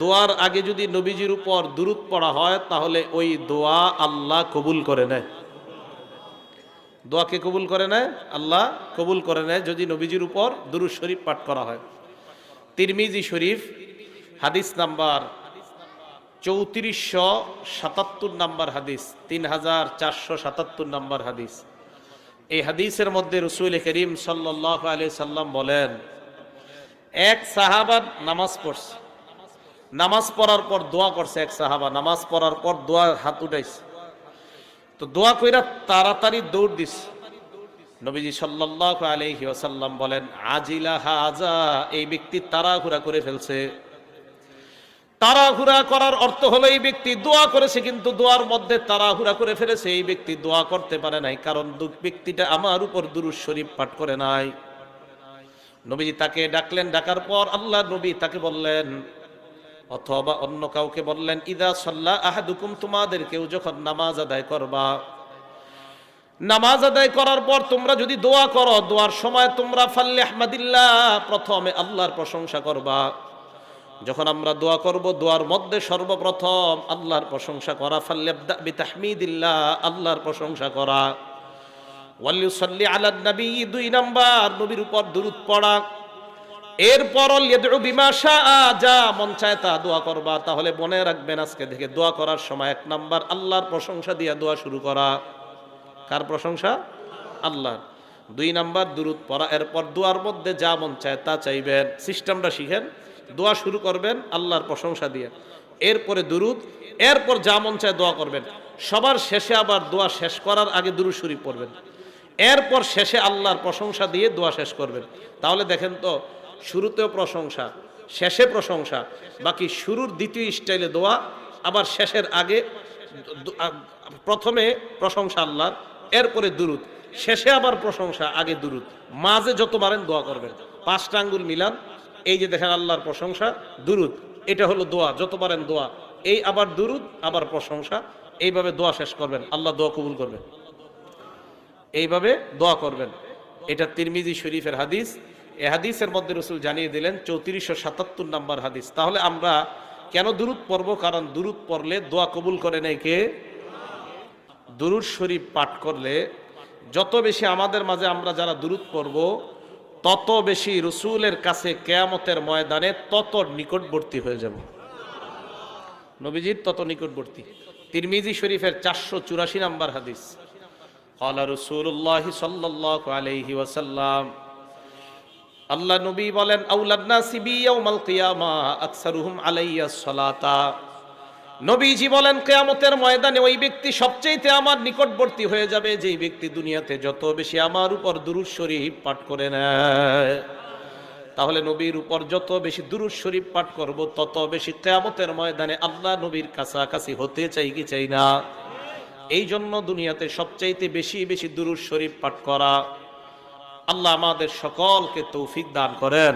দোয়ার আগে যদি নবীজির উপর দুরুদ পড়া হয়, তাহলে ওই দোয়া আল্লাহ কবুল করে নেয়। দোয়াকে কবুল করে নেয়? আল্লাহ কবুল করে নেয় যদি নবীজির উপর দুরুদ শরীফ পাঠ করা হয়। তিরমিজি শরীফ, হাদিস নাম্বার চৌত্রিশশো সাতাত্তর নাম্বার হাদিস তিন হাজার চারশো সাতাত্তর নাম্বার হাদিস। এই হাদিসের মধ্যে রসুল করিম সাল্লাহ আলি সাল্লাম বলেন, এক সাহাবাদ নামাজ পড়ছে। নামাজ পড়ার পর দোয়া করছে এক সাহাবা, নামাজ পড়ার পর দোয়া হাত উঠাইছে। তো দোয়া কইরা তাড়াতাড়ি দৌড় দিস নবীজি সাল্লাহ আলহি ওসাল্লাম বলেন, আজিলা হাজা এই ব্যক্তি তাড়াহুড়া করে ফেলছে। তাড়াহুড়া করার অর্থ হলো এই ব্যক্তি দোয়া করেছে, কিন্তু দোয়ার মধ্যে তাড়াহুড়া করে ফেলেছে। এই ব্যক্তি দোয়া করতে পারে নাই, কারণ ব্যক্তিটা আমার উপর দুরুজ শরীফ পাঠ করে নাই। নবীজি তাকে ডাকলেন, ডাকার পর আল্লাহ নবী তাকে বললেন অথবা অন্য কাউকে বললেন, ইদা সাল্লাহ আহাদুকুম তোমাদের কেউ যখন নামাজ আদায় করবা। নামাজ আদায় করার পর তোমরা যদি দোয়া করো, দোয়ার সময় তোমরা ফাল্লে আহমদিল্লাহ, প্রথমে আল্লাহর প্রশংসা করবা। যখন আমরা দোয়া করব, দোয়ার মধ্যে সর্বপ্রথম আল্লাহর প্রশংসা করা, ফাল্লে বিতাহমিদিল্লাহ আল্লাহর প্রশংসা করা। ওয়ালিউসাল্লি আলা নবী দুই নাম্বার, নবীর উপর দুরুদ পড়া। এরপর যা মন চায় তা দোয়া করবা। তাহলে মনে রাখবেন আজকে থেকে দোয়া করার সময় এক নাম্বার আল্লাহর প্রশংসা দিয়ে দোয়া শুরু করা। কার প্রশংসা? আল্লাহ দুই নাম্বার দুরুদ পড়া, এরপর দোয়ার মধ্যে যা মন চায় তা চাইবেন। সিস্টেমটা শিখেন, দোয়া শুরু করবেন, আল্লাহর প্রশংসা দিয়ে। এরপরে দুরুদ, এরপর যা মন চায় দোয়া করবেন। সবার শেষে আবার দোয়া শেষ করার আগে দুরুদ শরীফ পড়বেন। এরপর শেষে আল্লাহর প্রশংসা দিয়ে দোয়া শেষ করবেন। তাহলে দেখেন তো শুরুতেও প্রশংসা, শেষে প্রশংসা, বাকি শুরুর দ্বিতীয় স্টাইলে দোয়া, আবার শেষের আগে প্রথমে প্রশংসা আল্লাহর, এরপরে দুরুদ, শেষে আবার প্রশংসা, আগে দুরুদ, মাঝে যত পারেন দোয়া করবেন। পাঁচটা আঙ্গুল মিলান, এই যে দেখেন আল্লাহর প্রশংসা, দুরুদ, এটা হলো দোয়া, যত পারেন দোয়া, এই আবার দুরুদ, আবার প্রশংসা, এইভাবে দোয়া শেষ করবেন, আল্লাহ দোয়া কবুল করবেন। এইভাবে দোয়া করবেন। এটা তিরমিজি শরীফের হাদিস এ হাদিসের মধ্যে রসুল জানিয়ে দিলেন, চৌত্রিশশো সাতাত্তর নম্বর হাদিস। তাহলে আমরা কেন দুরুদ পড়ব? কারণ দুরুদ পড়লে দোয়া কবুল করে নেই কে? দুরুদ শরীফ পাঠ করলে যত বেশি আমাদের মাঝে আমরা যারা দুরুদ পড়ব, তত বেশি রসুলের কাছে কেয়ামতের ময়দানে তত নিকটবর্তী হয়ে যাব। নবীজির তত নিকটবর্তী। তিরমিজি শরীফের চারশো চুরাশি নম্বর হাদিস। আল্লাহ রসুল্লাহ সাল্লাহ আলহি ওয়াসাল্লাম আল্লাহ নবী বলেন সালাতা। নবীজি বলেন, কেয়ামতের ময়দানে ওই ব্যক্তি সবচেয়েতে আমার নিকটবর্তী হয়ে যাবে, যেই ব্যক্তি দুনিয়াতে যত বেশি আমার উপর দুরূদ শরীফ পাঠ করে নেয়। তাহলে নবীর উপর যত বেশি দুরূদ শরীফ পাঠ করব, তত বেশি কিয়ামতের ময়দানে আল্লাহ নবীর কাছাকাছি হতে চাই কি চাই না? এই জন্য দুনিয়াতে সবচাইতে বেশি বেশি দুরুদ শরীফ পাঠ করা আল্লাহ আমাদের সকলকে তৌফিক দান করেন।